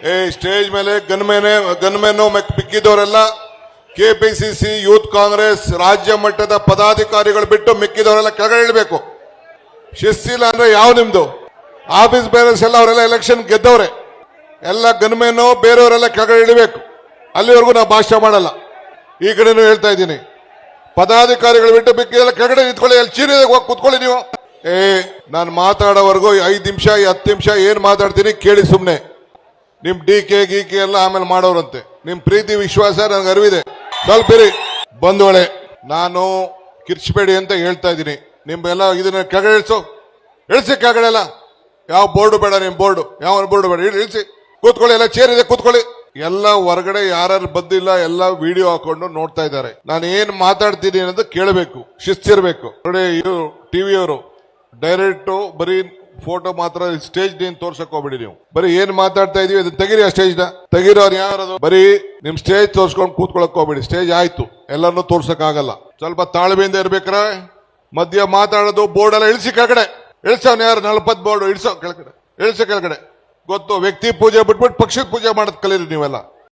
ಏ, ಸ್ಟೇಜ್ ಮೇಲೆ ಗನ್ಮೇನೆ ಪಿ ಮಿಕ್ಕಿದವರೆಲ್ಲ ಕೆಪಿಸಿಸಿ ಯೂತ್ ಕಾಂಗ್ರೆಸ್ ರಾಜ್ಯ ಮಟ್ಟದ ಪದಾಧಿಕಾರಿಗಳು ಬಿಟ್ಟು ಮಿಕ್ಕಿದವರೆಲ್ಲ ಕೆಳಗಡೆ ಇಳಬೇಕು. ಶಿಸ್ತಿಲ್ಲ ಅಂದ್ರೆ ಯಾವ ನಿಮ್ದು? ಆಫೀಸ್ ಬೇರೆಸ್ ಎಲ್ಲ ಅವರೆಲ್ಲ ಎಲೆಕ್ಷನ್ ಗೆದ್ದವ್ರೆ. ಎಲ್ಲ ಗನ್ಮೇನು ಬೇರೆಯವರೆಲ್ಲ ಕೆಳಗಡೆ ಇಳಿಬೇಕು. ಅಲ್ಲಿವರೆಗೂ ನಾವು ಭಾಷಣ ಮಾಡಲ್ಲ. ಈ ಕಡೆನೂ ಹೇಳ್ತಾ ಇದ್ದೀನಿ. ಪದಾಧಿಕಾರಿಗಳು ಬಿಟ್ಟು ಮಿಕ್ಕಿದೆಲ್ಲ ಕೆಳಗಡೆ ನಿಂತ್ಕೊಳ್ಳಿ, ಅಲ್ಲಿ ಚೀನಿದಾಗ ಹೋಗಿ ಕೂತ್ಕೊಳ್ಳಿ ನೀವು. ಏ, ನಾನು ಮಾತಾಡೋವರೆಗೂ ಐದು ನಿಮಿಷ, ಹತ್ತು ನಿಮಿಷ ಏನು ಮಾತಾಡ್ತೀನಿ ಕೇಳಿ ಸುಮ್ಮನೆ ನಿಮ್ ಡಿ ಕೆ, ಗಿ ಕೆ ಎಲ್ಲ ಆಮೇಲೆ ಮಾಡೋರಂತೆ. ನಿಮ್ ಪ್ರೀತಿ, ವಿಶ್ವಾಸ ನನಗೆ ಅರಿವಿದೆ. ಸ್ವಲ್ಪ ಇರಿ ನಾನು ಕಿರ್ಚಬೇಡಿ ಅಂತ ಹೇಳ್ತಾ ಇದ್ದೀನಿ. ನಿಮ್ಮೆಲ್ಲ ಇದನ್ನ ಕೆಳಗಡೆ ಇಳಿಸು. ಇಳಿಸಿ ಕೆಳಗಡೆ ಎಲ್ಲ. ಯಾವ ಬೋರ್ಡು ಬೇಡ ನಿಮ್ ಬೋರ್ಡು. ಯಾವ ಬೋರ್ಡು ಬೇಡ. ಇಳಿ- ಇಳಿಸಿ. ಕೂತ್ಕೊಳ್ಳಿ, ಎಲ್ಲ ಚೇರ್ ಇದೆ, ಕೂತ್ಕೊಳ್ಳಿ. ಎಲ್ಲ ಹೊರಗಡೆ ಯಾರು ಬಂದಿಲ್ಲ, ಎಲ್ಲ ವಿಡಿಯೋ ಹಾಕೊಂಡು ನೋಡ್ತಾ ಇದ್ದಾರೆ. ನಾನು ಏನ್ ಮಾತಾಡ್ತೀನಿ ಅನ್ನೋದು ಕೇಳಬೇಕು. ಶಿಸ್ತಿರ್ಬೇಕು. ಇದು ಟಿವಿಯವರು. ಡೈರೆಕ್ಟ್ ಬರೀ ಫೋಟೋ ಮಾತ್ರ ಸ್ಟೇಜ್ ನೀನ್ ತೋರ್ಸಕ್ ಹೋಗ್ಬಿಡಿ ನೀವು. ಬರೀ ಏನ್ ಮಾತಾಡ್ತಾ ಇದೀವಿ ಅದನ್ನ ತೆಗೀರಿ ಆ ಸ್ಟೇಜ್ನ. ತೆಗಿರೋರು ಯಾರು ಬರೀ ನಿಮ್ ಸ್ಟೇಜ್ ತೋರ್ಸ್ಕೊಂಡು ಕೂತ್ಕೊಳಕ್ ಹೋಗ್ಬಿಡಿ. ಸ್ಟೇಜ್ ಆಯ್ತು. ಎಲ್ಲರನ್ನೂ ತೋರ್ಸಕ್ ಆಗಲ್ಲ. ಸ್ವಲ್ಪ ತಾಳ್ಮೆಯಿಂದ ಇರ್ಬೇಕ್ರೆ. ಮಧ್ಯ ಮಾತಾಡೋದು ಬೋರ್ಡ್ ಎಲ್ಲ ಇಳಿಸಿ ಕೆಳಗಡೆ. ಇಳಿಸವ್ನ ಯಾರು? ನಲ್ಪತ್ ಬೋರ್ಡ್ ಇಳಿಸೋ ಕೆಳಗಡೆ. ಇಳಿಸೋ ಕೆಳಗಡೆ. ಗೊತ್ತು? ವ್ಯಕ್ತಿ ಪೂಜೆ ಬಿಟ್ಬಿಟ್ಟು ಪಕ್ಷದ ಪೂಜೆ ಮಾಡೋದ್ ಕಲೀರಿ ನೀವೆಲ್ಲ.